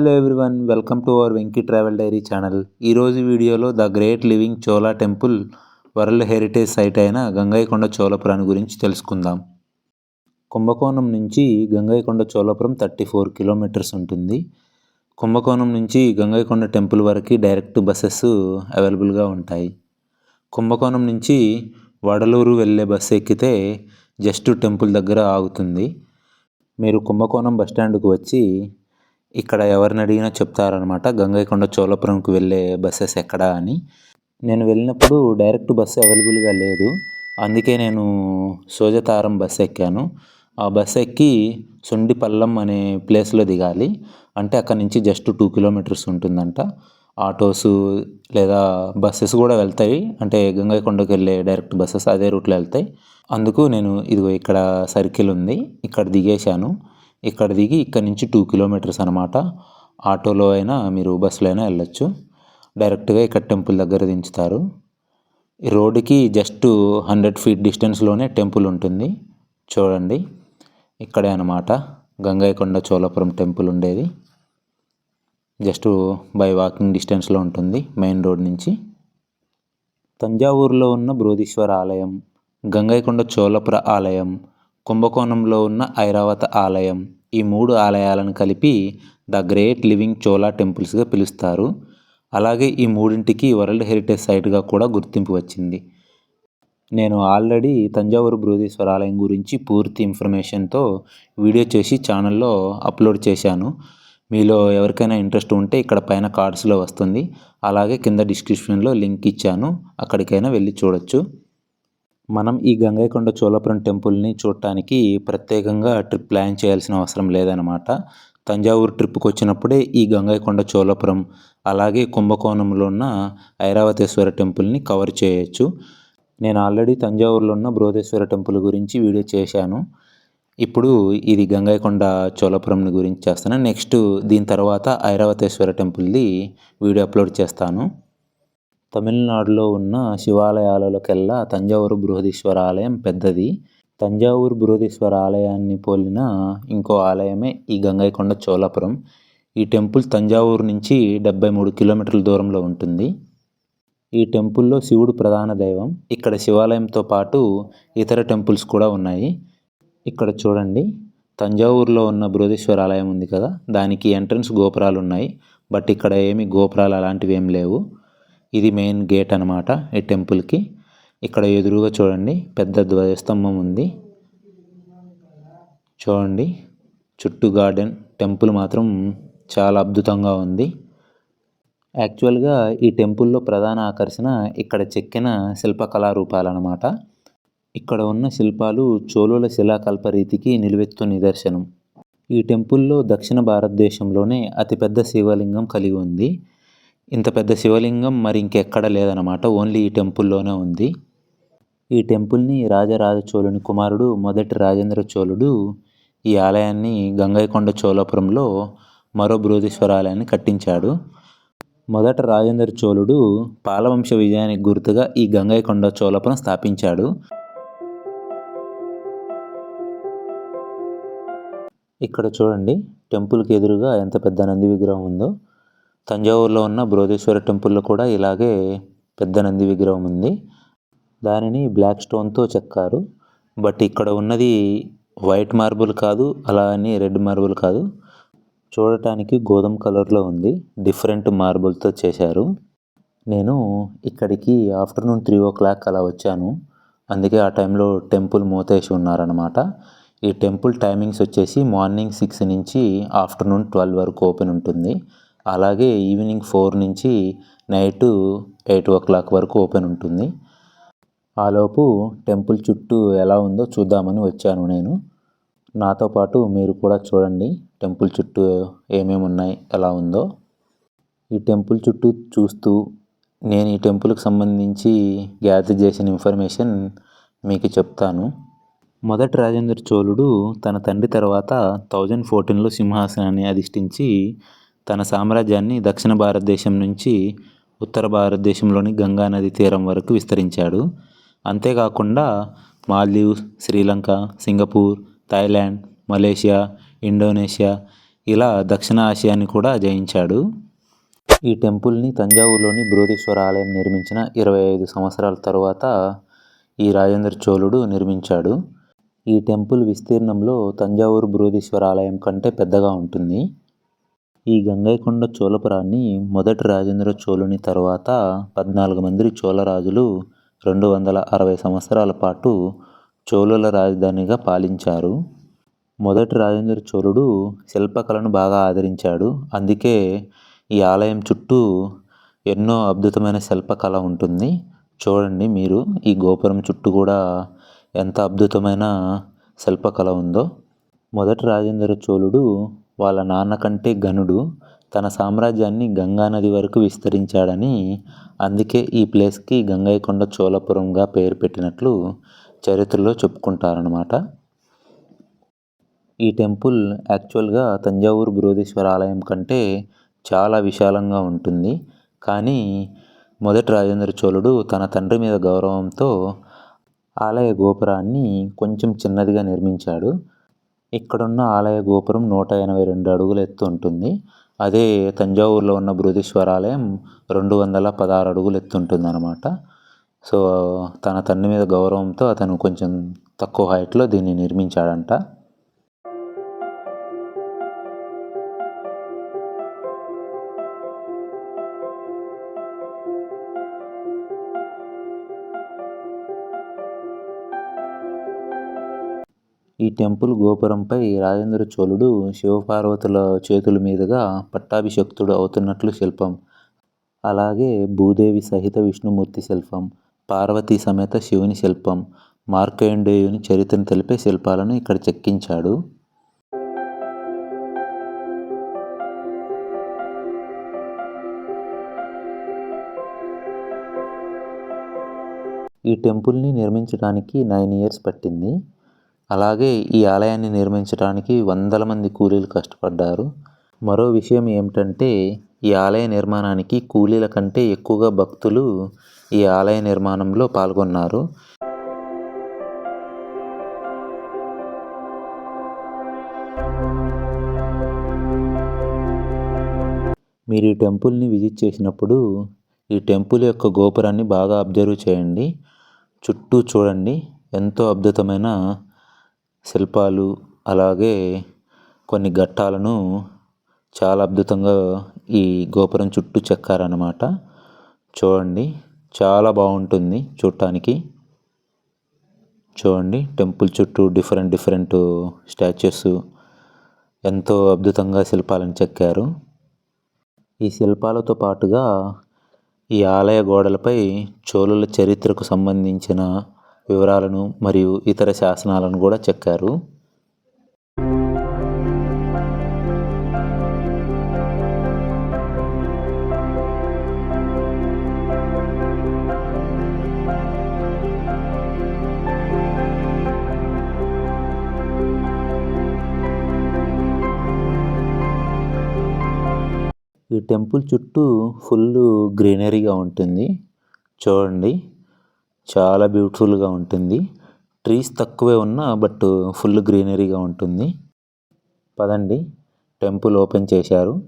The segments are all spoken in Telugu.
Hello everyone welcome to our Venky travel diary channel. ఈరోజు వీడియోలో the great living Chola temple world heritage site అయిన గంగైకొండ చోళపురాన్ని గురించి తెలుసుకుందాం. కుంభకోణం నుంచి Gangaikonda Cholapuram thirty four kilometres ఉంటుంది. కుంభకోణం నుంచి గంగైకొండ టెంపుల్ వరకు డైరెక్ట్ బస్సెస్ అవైలబుల్గా ఉంటాయి. కుంభకోణం నుంచి వడలూరు వెళ్ళే బస్సు ఎక్కితే జస్ట్ టెంపుల్ దగ్గర ఆగుతుంది. మీరు కుంభకోణం బస్టాండ్కు వచ్చి ఇక్కడ ఎవరిని అడిగినా చెప్తారనమాట గంగైకొండ చోళపురంకి వెళ్ళే బస్సెస్ ఎక్కడ? అని. నేను వెళ్ళినప్పుడు డైరెక్ట్ బస్సు అవైలబుల్గా లేదు. అందుకే నేను సోజతారం బస్సు ఎక్కాను. ఆ బస్సు ఎక్కి సుండిపల్లం అనే ప్లేస్లో దిగాలి. అంటే అక్కడ నుంచి జస్ట్ టూ కిలోమీటర్స్ ఉంటుందంట. ఆటోస్ లేదా బస్సెస్ కూడా వెళ్తాయి. అంటే గంగైకొండకు వెళ్ళే డైరెక్ట్ బస్సెస్ అదే రూట్లో వెళ్తాయి. అందుకు నేను ఇదిగో ఇక్కడ సర్కిల్ ఉంది. ఇక్కడ దిగేశాను. ఇక్కడ దిగి ఇక్కడ నుంచి టూ కిలోమీటర్స్ అనమాట ఆటోలో అయినా మీరు బస్సులో అయినా వెళ్ళొచ్చు. డైరెక్ట్గా ఇక్కడ టెంపుల్ దగ్గర దించుతారు. రోడ్డుకి జస్ట్ హండ్రెడ్ ఫీట్ డిస్టెన్స్లోనే టెంపుల్ ఉంటుంది. చూడండి. ఇక్కడే అనమాట గంగైకొండ చోళపురం టెంపుల్ ఉండేది. జస్ట్ బై వాకింగ్ డిస్టెన్స్లో ఉంటుంది మెయిన్ రోడ్ నుంచి. తంజావూరులో ఉన్న బృహదీశ్వర ఆలయం గంగైకొండ చోళపుర ఆలయం కుంభకోణంలో ఉన్న ఐరావత ఆలయం. ఈ మూడు ఆలయాలను కలిపి ద గ్రేట్ లివింగ్ చోలా టెంపుల్స్గా పిలుస్తారు. అలాగే ఈ మూడింటికి వరల్డ్ హెరిటేజ్ సైట్గా కూడా గుర్తింపు వచ్చింది. నేను ఆల్రెడీ తంజావూరు బృహదీశ్వర ఆలయం గురించి పూర్తి ఇన్ఫర్మేషన్తో వీడియో చేసి ఛానల్లో అప్లోడ్ చేశాను. మీలో ఎవరికైనా ఇంట్రెస్ట్ ఉంటే ఇక్కడ పైన కార్డ్స్లో వస్తుంది. అలాగే కింద డిస్క్రిప్షన్లో లింక్ ఇచ్చాను. అక్కడికైనా వెళ్ళి చూడొచ్చు. మనం ఈ గంగైకొండ చోళపురం టెంపుల్ని చూడటానికి ప్రత్యేకంగా ట్రిప్ ప్లాన్ చేయాల్సిన అవసరం లేదనమాట తంజావూరు ట్రిప్కి వచ్చినప్పుడే ఈ గంగైకొండ చోళపురం అలాగే కుంభకోణంలో ఉన్న ఐరావతేశ్వర టెంపుల్ని కవర్ చేయొచ్చు. నేను ఆల్రెడీ తంజావూరులో ఉన్న బృహదేశ్వర టెంపుల్ గురించి వీడియో చేశాను. ఇప్పుడు ఇది గంగైకొండ చోళపురం గురించి చేస్తాను. నెక్స్ట్ దీని తర్వాత ఐరావతేశ్వర టెంపుల్ది వీడియో అప్లోడ్ చేస్తాను. తమిళనాడులో ఉన్న శివాలయాలలోకెల్లా తంజావూరు బృహదీశ్వర ఆలయం పెద్దది. తంజావూరు బృహదీశ్వర ఆలయాన్ని పోలిన ఇంకో ఆలయమే ఈ గంగైకొండ చోళపురం. ఈ టెంపుల్ తంజావూరు నుంచి డెబ్బై మూడు కిలోమీటర్ల దూరంలో ఉంటుంది. ఈ టెంపుల్లో శివుడు ప్రధాన దైవం. ఇక్కడ శివాలయంతో పాటు ఇతర టెంపుల్స్ కూడా ఉన్నాయి. ఇక్కడ చూడండి. తంజావూరులో ఉన్న బృహదీశ్వర ఆలయం ఉంది కదా. దానికి ఎంట్రన్స్ గోపురాలు ఉన్నాయి బట్ ఇక్కడ ఏమి గోపురాలు అలాంటివి ఏం లేవు. ఇది మెయిన్ గేట్ అనమాట ఈ టెంపుల్కి ఇక్కడ ఎదురుగా చూడండి పెద్ద ధ్వజస్తంభం ఉంది. చూడండి చుట్టూ గార్డెన్ టెంపుల్ మాత్రం చాలా అద్భుతంగా ఉంది. యాక్చువల్గా ఈ టెంపుల్లో ప్రధాన ఆకర్షణ ఇక్కడ చెక్కిన శిల్పకళా రూపాలన్నమాట. ఇక్కడ ఉన్న శిల్పాలు చోళుల శిలాకల్ప రీతికి నిలువెత్తు నిదర్శనం. ఈ టెంపుల్లో దక్షిణ భారతదేశంలోనే అతిపెద్ద శివలింగం కలిగి ఉంది. ఇంత పెద్ద శివలింగం మరి ఇంకెక్కడ లేదనమాట ఓన్లీ ఈ టెంపుల్లోనే ఉంది. ఈ టెంపుల్ని రాజరాజ చోళుని కుమారుడు మొదటి రాజేంద్ర చోళుడు ఈ ఆలయాన్ని గంగైకొండ చోళపురంలో మరో బృహదీశ్వర ఆలయాన్ని కట్టించాడు. మొదట రాజేంద్ర చోళుడు పాలవంశ విజయానికి గుర్తుగా ఈ గంగైకొండ చోళపురం స్థాపించాడు. ఇక్కడ చూడండి టెంపుల్కి ఎదురుగా ఎంత పెద్ద నంది విగ్రహం ఉందో. తంజావూరులో ఉన్న బృహదేశ్వర టెంపుల్లో కూడా ఇలాగే పెద్ద నంది విగ్రహం ఉంది. దానిని బ్లాక్ స్టోన్తో చెక్కారు. బట్ ఇక్కడ ఉన్నది వైట్ మార్బుల్ కాదు అలా అని రెడ్ మార్బుల్ కాదు. చూడటానికి గోధుమ కలర్లో ఉంది. డిఫరెంట్ మార్బుల్తో చేశారు. నేను ఇక్కడికి ఆఫ్టర్నూన్ త్రీ ఓ క్లాక్ అలా వచ్చాను. అందుకే ఆ టైంలో టెంపుల్ మూతేసి ఉన్నారనమాట ఈ టెంపుల్ టైమింగ్స్ వచ్చేసి మార్నింగ్ సిక్స్ నుంచి ఆఫ్టర్నూన్ ట్వెల్వ్ వరకు ఓపెన్ ఉంటుంది. అలాగే ఈవినింగ్ ఫోర్ నుంచి నైట్ ఎయిట్ ఓ క్లాక్ వరకు ఓపెన్ ఉంటుంది. ఆలోపు టెంపుల్ చుట్టూ ఎలా ఉందో చూద్దామని వచ్చాను నేను. నాతో పాటు మీరు కూడా చూడండి టెంపుల్ చుట్టూ ఏమేమి ఉన్నాయి ఎలా ఉందో. ఈ టెంపుల్ చుట్టూ చూస్తూ నేను ఈ టెంపుల్కి సంబంధించి గ్యాదర్ చేసిన ఇన్ఫర్మేషన్ మీకు చెప్తాను. మొదటి రాజేంద్ర చోళుడు తన తండ్రి తర్వాత థౌజండ్ ఫోర్టీన్లో సింహాసనాన్ని అధిష్ఠించి తన సామ్రాజ్యాన్ని దక్షిణ భారతదేశం నుంచి ఉత్తర భారతదేశంలోని గంగా నది తీరం వరకు విస్తరించాడు. అంతేకాకుండా Maldives Sri Lanka Singapore Thailand Malaysia Indonesia ఇలా దక్షిణ ఆసియాని కూడా జయించాడు. ఈ టెంపుల్ని తంజావూరులోని బృహదీశ్వర ఆలయం నిర్మించిన ఇరవై ఐదు సంవత్సరాల తరువాత ఈ రాజేంద్ర చోళుడు నిర్మించాడు. ఈ టెంపుల్ విస్తీర్ణంలో తంజావూరు బృహదీశ్వర ఆలయం కంటే పెద్దగా ఉంటుంది. ఈ గంగైకొండ చోళపురాన్ని మొదటి రాజేంద్ర చోళుని తరువాత పద్నాలుగు మంది చోళరాజులు రెండు వందల అరవై సంవత్సరాల పాటు చోళుల రాజధానిగా పాలించారు. మొదటి రాజేంద్ర చోళుడు శిల్పకళను బాగా ఆదరించాడు. అందుకే ఈ ఆలయం చుట్టూ ఎన్నో అద్భుతమైన శిల్పకళ ఉంటుంది. చూడండి మీరు ఈ గోపురం చుట్టూ కూడా ఎంత అద్భుతమైన శిల్పకళ ఉందో. మొదటి రాజేంద్ర చోళుడు వాళ్ళ నాన్న కంటే గనుడు తన సామ్రాజ్యాన్ని గంగా నది వరకు విస్తరించాడని అందుకే ఈ ప్లేస్కి గంగైకొండ చోళపురంగా పేరు పెట్టినట్లు చరిత్రలో చెప్పుకుంటారనమాట ఈ టెంపుల్ యాక్చువల్గా తంజావూరు బృహదీశ్వర ఆలయం కంటే చాలా విశాలంగా ఉంటుంది. కానీ మొదటి రాజేంద్ర చోళుడు తన తండ్రి మీద గౌరవంతో ఆలయ గోపురాన్ని కొంచెం చిన్నదిగా నిర్మించాడు. ఇక్కడున్న ఆలయ గోపురం నూట ఎనభై రెండు అడుగుల ఎత్తు ఉంటుంది. అదే తంజావూరులో ఉన్న బృహదీశ్వర ఆలయం రెండు వందల పదహారు అడుగులు ఎత్తు ఉంటుంది అనమాట సో తన తండ్రి మీద గౌరవంతో అతను కొంచెం తక్కువ హైట్లో దీన్ని నిర్మించాడంట. ఈ టెంపుల్ గోపురంపై రాజేంద్ర చోళుడు శివపార్వతుల చేతుల మీదుగా పట్టాభిషక్తుడు అవుతున్నట్లు శిల్పం. అలాగే భూదేవి సహిత విష్ణుమూర్తి శిల్పం పార్వతీ సమేత శివుని శిల్పం మార్కండేయుని చరిత్రను తెలిపే శిల్పాలను ఇక్కడ చెక్కించాడు. ఈ టెంపుల్ని నిర్మించడానికి నైన్ ఇయర్స్ పట్టింది. అలాగే ఈ ఆలయాన్ని నిర్మించడానికి వందల మంది కూలీలు కష్టపడ్డారు. మరో విషయం ఏమిటంటే ఈ ఆలయ నిర్మాణానికి కూలీల కంటే ఎక్కువగా భక్తులు ఈ ఆలయ నిర్మాణంలో పాల్గొన్నారు. మీరు ఈ టెంపుల్ని విజిట్ చేసినప్పుడు ఈ టెంపుల్ యొక్క గోపురాన్ని బాగా అబ్జర్వ్ చేయండి. చుట్టూ చూడండి ఎంతో అద్భుతమైన శిల్పాలు అలాగే కొన్ని ఘట్టాలను చాలా అద్భుతంగా ఈ గోపురం చుట్టూ చెక్కారనమాట చూడండి చాలా బాగుంటుంది చూడటానికి చూడండి టెంపుల్ చుట్టూ డిఫరెంట్ డిఫరెంట్ స్టాచ్యూస్ ఎంతో అద్భుతంగా శిల్పాలను చెక్కారు. ఈ శిల్పాలతో పాటుగా ఈ ఆలయ గోడలపై చోళుల చరిత్రకు సంబంధించిన వివరాలను మరియు ఇతర శాసనాలను కూడా చెక్కారు. ఈ టెంపుల్ చుట్టూ ఫుల్ గ్రీనరీగా ఉంటుంది. చూడండి. చాలా బ్యూటిఫుల్గా ఉంటుంది. ట్రీస్ తక్కువే ఉన్నా బట్ ఫుల్ గ్రీనరీగా ఉంటుంది. పదండి. టెంపుల్ ఓపెన్ చేశారు.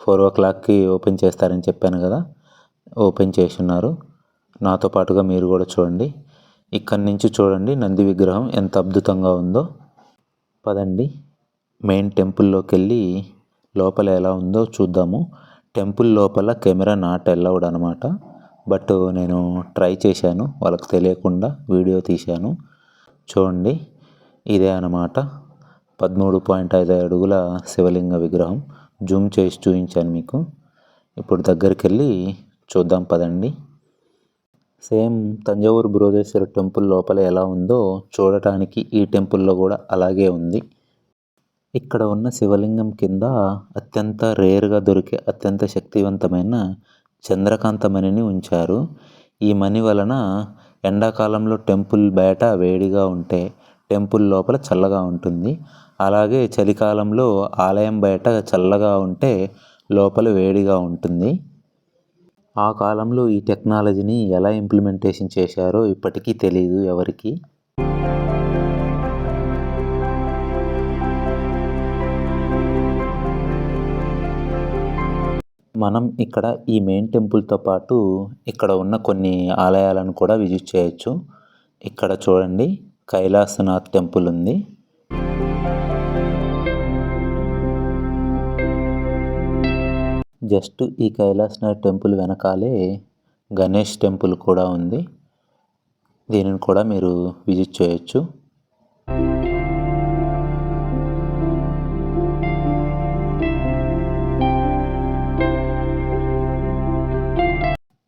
ఫోర్ ఓ క్లాక్కి ఓపెన్ చేస్తారని చెప్పాను కదా ఓపెన్ చేసి ఉన్నారు నాతో పాటుగా మీరు కూడా చూడండి. ఇక్కడి నుంచి చూడండి నంది విగ్రహం ఎంత అద్భుతంగా ఉందో. పదండి. మెయిన్ టెంపుల్లోకి వెళ్ళి లోపల ఎలా ఉందో చూద్దాము. టెంపుల్ లోపల కెమెరా నాట్ అలౌడ్ అనమాట బట్ నేను ట్రై చేశాను వాళ్ళకి తెలియకుండా వీడియో తీశాను. చూడండి ఇదే అనమాట పదమూడు పాయింట్ ఐదు అడుగుల శివలింగ విగ్రహం. జూమ్ చేసి చూపించాను మీకు. ఇప్పుడు దగ్గరికి వెళ్ళి చూద్దాం పదండి. సేమ్ తంజావూరు బృహదేశ్వర టెంపుల్ లోపల ఎలా ఉందో చూడటానికి ఈ టెంపుల్లో కూడా అలాగే ఉంది. ఇక్కడ ఉన్న శివలింగం కింద అత్యంత రేర్గా దొరికే అత్యంత శక్తివంతమైన చంద్రకాంత మణిని ఉంచారు. ఈ మణి వలన ఎండాకాలంలో టెంపుల్ బయట వేడిగా ఉంటే టెంపుల్ లోపల చల్లగా ఉంటుంది. అలాగే చలికాలంలో ఆలయం బయట చల్లగా ఉంటే లోపల వేడిగా ఉంటుంది. ఆ కాలంలో ఈ టెక్నాలజీని ఎలా ఇంప్లిమెంటేషన్ చేశారో ఇప్పటికీ తెలియదు ఎవరికి. మనం ఇక్కడ ఈ మెయిన్ టెంపుల్తో పాటు ఇక్కడ ఉన్న కొన్ని ఆలయాలను కూడా విజిట్ చేయొచ్చు. ఇక్కడ చూడండి కైలాసనాథ్ టెంపుల్ ఉంది. జస్ట్ ఈ కైలాసనాథ్ టెంపుల్ వెనకాలే గణేష్ టెంపుల్ కూడా ఉంది. దీనిని కూడా మీరు విజిట్ చేయొచ్చు.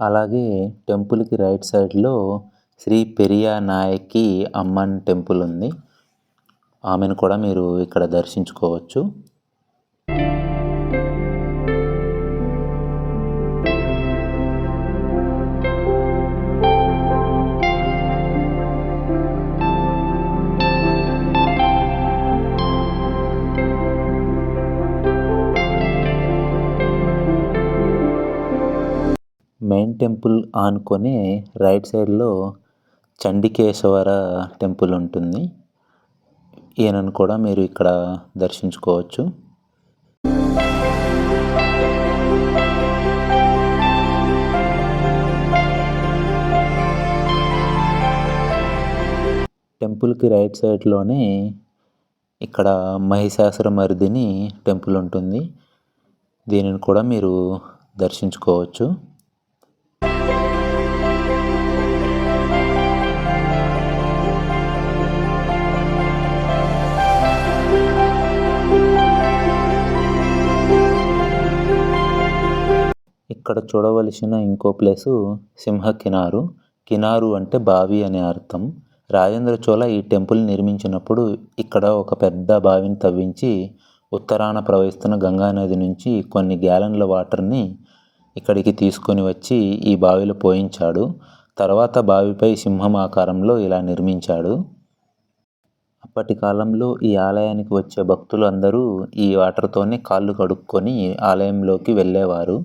అలాగే టెంపుల్కి రైట్ సైడ్లో శ్రీ పెరియా నాయకి అమ్మన్ టెంపుల్ ఉంది. ఆమెను కూడా మీరు ఇక్కడ దర్శించుకోవచ్చు. మెయిన్ టెంపుల్ ఆనుకొని రైట్ సైడ్లో చండికేశ్వర టెంపుల్ ఉంటుంది. ఈయనను కూడా మీరు ఇక్కడ దర్శించుకోవచ్చు. టెంపుల్కి రైట్ సైడ్లోనే ఇక్కడ మహిషాసురమర్దిని టెంపుల్ ఉంటుంది. దీనిని కూడా మీరు దర్శించుకోవచ్చు. ఇక్కడ చూడవలసిన ఇంకో ప్లేసు సింహ కినారు కినారు అంటే బావి అనే అర్థం. రాజేంద్ర చోళ ఈ టెంపుల్ నిర్మించినప్పుడు ఇక్కడ ఒక పెద్ద బావిని తవ్వించి ఉత్తరాన ప్రవహిస్తున్న గంగా నది నుంచి కొన్ని గ్యాలన్ల వాటర్ని ఇక్కడికి తీసుకొని వచ్చి ఈ బావిలో పోయించాడు. తర్వాత బావిపై సింహం ఆకారంలో ఇలా నిర్మించాడు. అప్పటి కాలంలో ఈ ఆలయానికి వచ్చే భక్తులు అందరూ ఈ వాటర్తోనే కాళ్ళు కడుక్కొని ఆలయంలోకి వెళ్ళేవారు.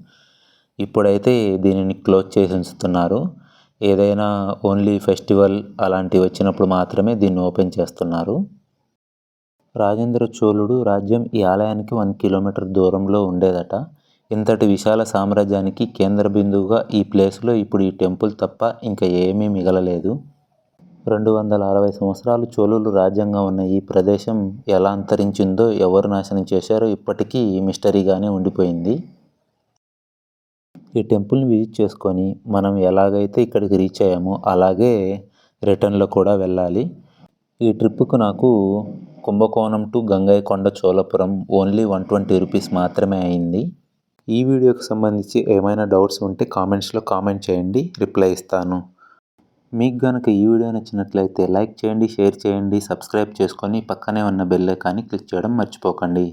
ఇప్పుడైతే దీనిని క్లోజ్ చేసి ఉంచుతున్నారు. ఏదైనా ఓన్లీ ఫెస్టివల్ అలాంటివి వచ్చినప్పుడు మాత్రమే దీన్ని ఓపెన్ చేస్తున్నారు. రాజేంద్ర చోళుడు రాజ్యం ఈ ఆలయానికి వన్ కిలోమీటర్ దూరంలో ఉండేదట. ఇంతటి విశాల సామ్రాజ్యానికి కేంద్ర బిందువుగా ఈ ప్లేస్లో ఇప్పుడు ఈ టెంపుల్ తప్ప ఇంకా ఏమీ మిగలలేదు. రెండు వందల అరవై సంవత్సరాలు చోళులు రాజ్యంగా ఉన్న ఈ ప్రదేశం ఎలా అంతరించిందో ఎవరు నాశనం చేశారో ఇప్పటికీ మిస్టరీగానే ఉండిపోయింది. ఈ టెంపుల్ని విజిట్ చేసుకొని మనం ఎలాగైతే ఇక్కడికి రీచ్ అయ్యామో అలాగే రిటర్న్లో కూడా వెళ్ళాలి. ఈ ట్రిప్కు నాకు Kumbakonam to Gangaikonda Cholapuram only one twenty rupees మాత్రమే అయింది. ఈ వీడియోకి సంబంధించి ఏమైనా డౌట్స్ ఉంటే కామెంట్స్లో కామెంట్ చేయండి రిప్లై ఇస్తాను. మీకు కనుక ఈ వీడియో నచ్చినట్లయితే లైక్ చేయండి షేర్ చేయండి సబ్స్క్రైబ్ చేసుకొని పక్కనే ఉన్న బెల్ ఐకాన్ని క్లిక్ చేయడం మర్చిపోకండి.